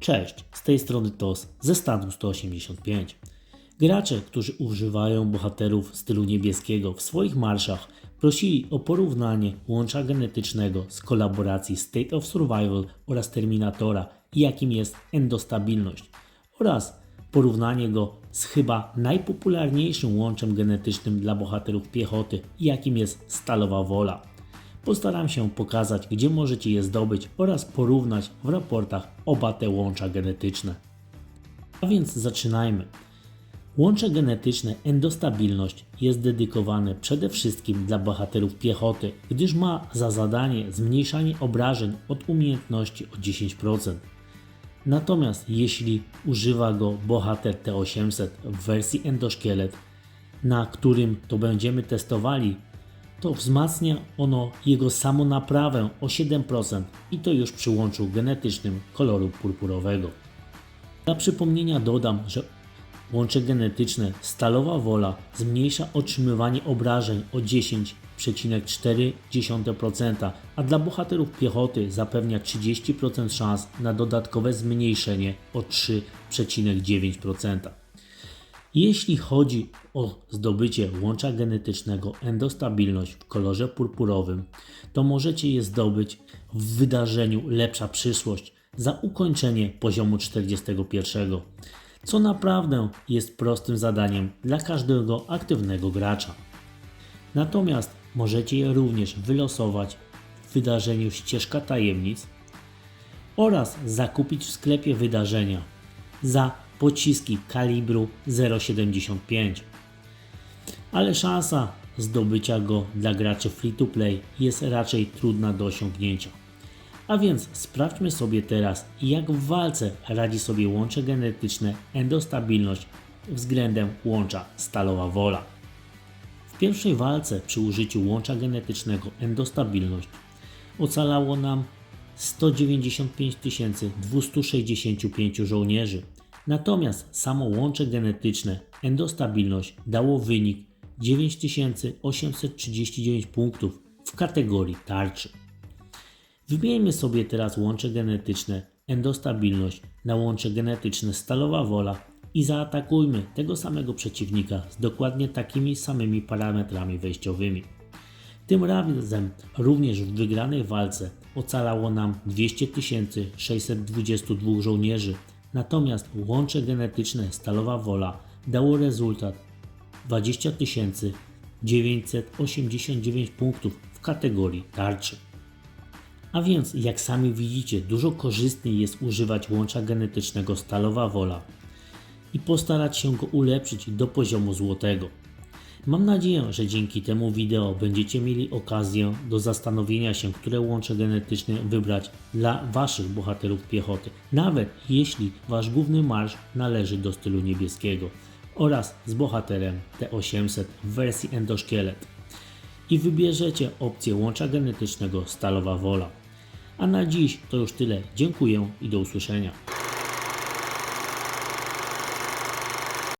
Cześć, z tej strony TOS ze stanu 185. Gracze, którzy używają bohaterów stylu niebieskiego w swoich marszach, prosili o porównanie łącza genetycznego z kolaboracji State of Survival oraz Terminatora jakim jest endostabilność oraz porównanie go z chyba najpopularniejszym łączem genetycznym dla bohaterów piechoty, jakim jest Stalowa Wola. Postaram się pokazać, gdzie możecie je zdobyć oraz porównać w raportach oba te łącza genetyczne. A więc zaczynajmy. Łącze genetyczne endostabilność jest dedykowane przede wszystkim dla bohaterów piechoty, gdyż ma za zadanie zmniejszanie obrażeń od umiejętności o 10%. Natomiast jeśli używa go bohater T800 w wersji endoszkielet, na którym to będziemy testowali, to wzmacnia ono jego samonaprawę o 7% i to już przy łączu genetycznym koloru purpurowego. Dla przypomnienia dodam, że łącze genetyczne Stalowa Wola zmniejsza otrzymywanie obrażeń o 10,4%, a dla bohaterów piechoty zapewnia 30% szans na dodatkowe zmniejszenie o 3,9%. Jeśli chodzi o zdobycie łącza genetycznego endostabilność w kolorze purpurowym, to możecie je zdobyć w wydarzeniu Lepsza Przyszłość za ukończenie poziomu 41, co naprawdę jest prostym zadaniem dla każdego aktywnego gracza. Natomiast możecie je również wylosować w wydarzeniu Ścieżka Tajemnic oraz zakupić w sklepie wydarzenia za pociski kalibru 0,75. Ale szansa zdobycia go dla graczy free to play jest raczej trudna do osiągnięcia. A więc sprawdźmy sobie teraz, jak w walce radzi sobie łącze genetyczne endostabilność względem łącza stalowa wola. W pierwszej walce przy użyciu łącza genetycznego endostabilność ocalało nam 195 265 żołnierzy. Natomiast samo łącze genetyczne endostabilność dało wynik 9839 punktów w kategorii tarczy. Wymieńmy sobie teraz łącze genetyczne endostabilność na łącze genetyczne stalowa wola i zaatakujmy tego samego przeciwnika z dokładnie takimi samymi parametrami wejściowymi. Tym razem również w wygranej walce ocalało nam 200 622 żołnierzy, natomiast łącze genetyczne Stalowa Wola dało rezultat 20 989 punktów w kategorii tarczy. A więc, jak sami widzicie, dużo korzystniej jest używać łącza genetycznego Stalowa Wola i postarać się go ulepszyć do poziomu złotego. Mam nadzieję, że dzięki temu wideo będziecie mieli okazję do zastanowienia się, które łącze genetyczne wybrać dla Waszych bohaterów piechoty, nawet jeśli Wasz główny marsz należy do stylu niebieskiego oraz z bohaterem T800 w wersji endoszkielet i wybierzecie opcję łącza genetycznego Stalowa Wola. A na dziś to już tyle. Dziękuję i do usłyszenia.